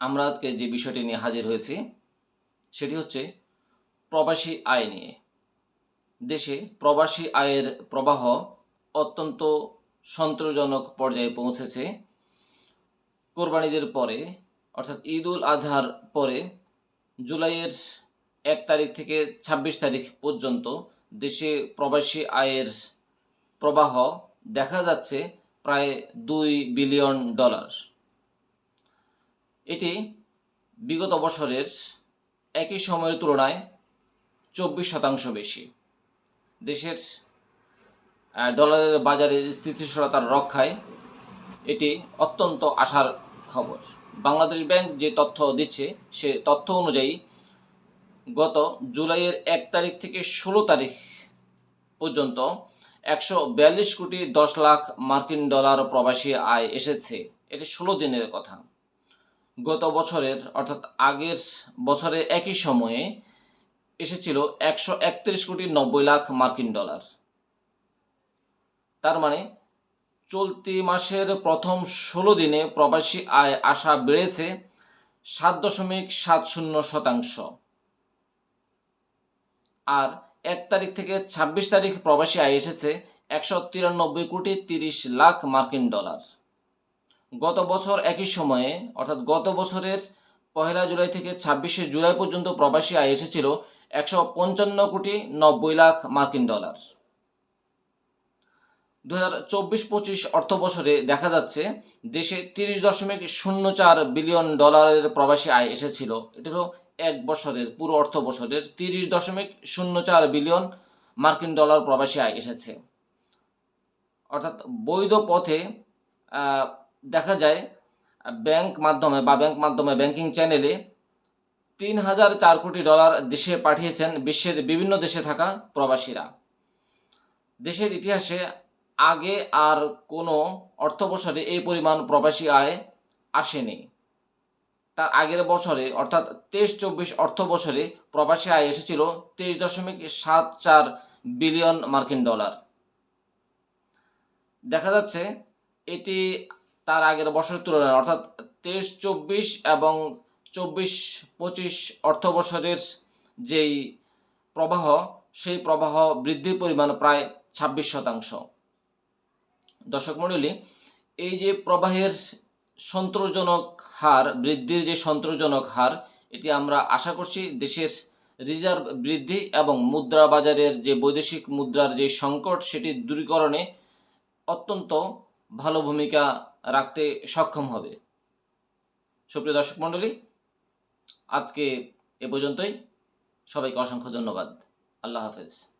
আমরা আজকে যে বিষয়টি নিয়ে হাজির হয়েছি, সেটি হচ্ছে প্রবাসী আয় নিয়ে। দেশে প্রবাসী আয়ের প্রবাহ অত্যন্ত সন্তোষজনক পর্যায়ে পৌঁছেছে। কোরবানিদের পরে, অর্থাৎ ঈদ উল আজহার পরে, জুলাইয়ের এক তারিখ থেকে ছাব্বিশ তারিখ পর্যন্ত দেশে প্রবাসী আয়ের প্রবাহ দেখা যাচ্ছে প্রায় দুই বিলিয়ন ডলার। এটি বিগত বছরের একই সময়ের তুলনায় চব্বিশ শতাংশ বেশি। দেশের ডলারের বাজারের স্থিতিশীলতার রক্ষায় এটি অত্যন্ত আশার খবর। বাংলাদেশ ব্যাংক যে তথ্য দিচ্ছে, সে তথ্য অনুযায়ী গত জুলাইয়ের এক তারিখ থেকে ষোলো তারিখ পর্যন্ত একশো বিয়াল্লিশ কোটি দশ লাখ মার্কিন ডলার প্রবাসী আয় এসেছে। এটি ষোলো দিনের কথা। গত বছরের, অর্থাৎ আগের বছরের একই সময়ে এসেছিল একশো একত্রিশ কোটি নব্বই লাখ মার্কিন ডলার। তার মানে চলতি মাসের প্রথম ষোলো দিনে প্রবাসী আয় আসা বেড়েছে সাত দশমিক সাত শূন্য শতাংশ। আর এক তারিখ থেকে ছাব্বিশ তারিখ প্রবাসী আয় এসেছে একশো তিরানব্বই কোটি তিরিশ লাখ মার্কিন ডলার। গত বছর একই সময়ে, অর্থাৎ গত বছরের পহেলা জুলাই থেকে ছাব্বিশে জুলাই পর্যন্ত প্রবাসী আয় এসেছিল একশো পঞ্চান্ন কোটি নব্বই লাখ মার্কিন ডলার। দু হাজার চব্বিশ পঁচিশ অর্থ বছরে দেখা যাচ্ছে দেশে তিরিশ দশমিক শূন্য চার বিলিয়ন ডলারের প্রবাসী আয় এসেছিল। এটা হলো এক বছরের, পুরো অর্থ বছরের তিরিশ দশমিক শূন্য চার বিলিয়ন মার্কিন ডলার প্রবাসী আয় এসেছে। অর্থাৎ বৈধ পথে দেখা যায় ব্যাংক মাধ্যমে বা ব্যাংক মাধ্যমে ব্যাংকিং চ্যানেলে তিন হাজার চার কোটি ডলার দেশে পাঠিয়েছেন বিশ্বের বিভিন্ন দেশে থাকা প্রবাসীরা। দেশের ইতিহাসে আগে আর কোনো অর্থ বছরে এই পরিমাণ প্রবাসী আয় আসেনি। তার আগের বছরে, অর্থাৎ তেইশ চব্বিশ অর্থ বছরে প্রবাসী আয় এসেছিল তেইশ দশমিক সাত চার বিলিয়ন মার্কিন ডলার। দেখা যাচ্ছে, এটি তার আগের বছরের তুলনায়, অর্থাৎ তেইশ, চব্বিশ এবং চব্বিশ, পঁচিশ অর্থ বছরের যেই প্রবাহ, সেই প্রবাহ বৃদ্ধির পরিমাণ প্রায় ছাব্বিশ শতাংশ। দর্শক মণ্ডলী, এই যে প্রবাহের সন্তোষজনক হার, বৃদ্ধির যে সন্তোষজনক হার, এটি আমরা আশা করছি দেশের রিজার্ভ বৃদ্ধি এবং মুদ্রা বাজারের যে বৈদেশিক মুদ্রার যে সংকট সেটি দূরীকরণে অত্যন্ত ভালো ভূমিকা রাখতে সক্ষম হবে। সুপ্রিয় দর্শক মণ্ডলী আজকে এ পর্যন্তই। সবাইকে অসংখ্য ধন্যবাদ। আল্লাহ হাফেজ।